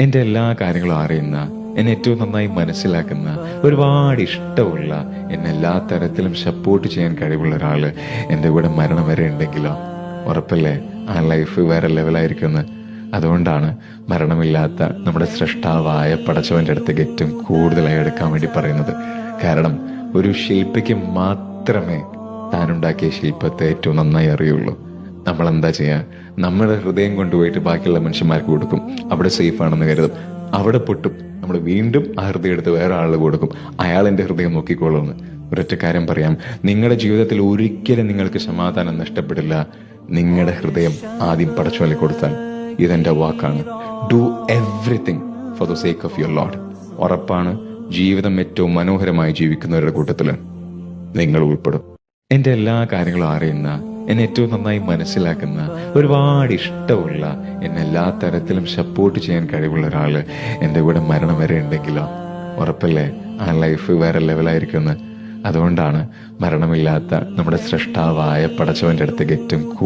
എന്റെ എല്ലാ കാര്യങ്ങളും അറിയുന്ന എന്നെ ഏറ്റവും നന്നായി മനസ്സിലാക്കുന്ന ഒരുപാട് ഇഷ്ടമുള്ള എന്നെ എല്ലാ തരത്തിലും സപ്പോർട്ട് ചെയ്യാൻ കഴിവുള്ള ഒരാൾ എന്റെ കൂടെ മരണം വരെ ഉണ്ടെങ്കിലോ? ഉറപ്പല്ലേ? ആ ലൈഫ് വേറെ ലെവലായിരിക്കുമെന്ന് അതുകൊണ്ടാണ് മരണമില്ലാത്ത നമ്മുടെ സൃഷ്ടാവായ പടച്ചവന്റെ അടുത്തേക്ക് ഏറ്റവും കൂടുതലായി എടുക്കാൻ വേണ്ടി പറയുന്നത്. കാരണം ഒരു ശില്പിക്ക് മാത്രമേ താനുണ്ടാക്കിയ ശില്പത്തെ ഏറ്റവും നന്നായി അറിയുള്ളൂ. നമ്മൾ എന്താ ചെയ്യുക നമ്മുടെ ഹൃദയം കൊണ്ടുപോയിട്ട് ബാക്കിയുള്ള മനുഷ്യന്മാർക്ക് കൊടുക്കും. അവിടെ സേഫ് ആണെന്ന് കരുതും. അവിടെ പൊട്ടും. നമ്മൾ വീണ്ടും ആ ഹൃദയം എടുത്ത് വേറെ ആൾ കൊടുക്കും. അയാൾ ഹൃദയം നോക്കിക്കോളുമെന്ന് ഒരൊറ്റ കാര്യം പറയാം. നിങ്ങളുടെ ജീവിതത്തിൽ ഒരിക്കലും നിങ്ങൾക്ക് സമാധാനം നഷ്ടപ്പെടില്ല. നിങ്ങളുടെ ഹൃദയം ആദ്യം പടച്ചുവലി കൊടുത്താൽ ഇതെന്റെ വാക്കാണ്. Do everything for the sake of your lord ഉറപ്പാണ് ജീവിതം ഏറ്റവും മനോഹരമായി ജീവിക്കുന്നവരുടെ കൂട്ടത്തിൽ നിങ്ങൾ ഉൾപ്പെടും. എന്റെ എല്ലാ കാര്യങ്ങളും അറിയുന്ന എന്നെ ഏറ്റവും നന്നായി മനസ്സിലാക്കുന്ന ഒരുപാട് ഇഷ്ടമുള്ള എന്നെ എല്ലാ തരത്തിലും സപ്പോർട്ട് ചെയ്യാൻ കഴിവുള്ള ഒരാൾ എന്റെ കൂടെ മരണം വരെ ഉണ്ടെങ്കിലോ? ഉറപ്പല്ലേ? ആ ലൈഫ് വേറെ ലെവലായിരിക്കുമെന്ന് അതുകൊണ്ടാണ് മരണമില്ലാത്ത നമ്മുടെ സൃഷ്ടാവായ പടച്ചവന്റെ അടുത്തേക്ക് ഏറ്റവും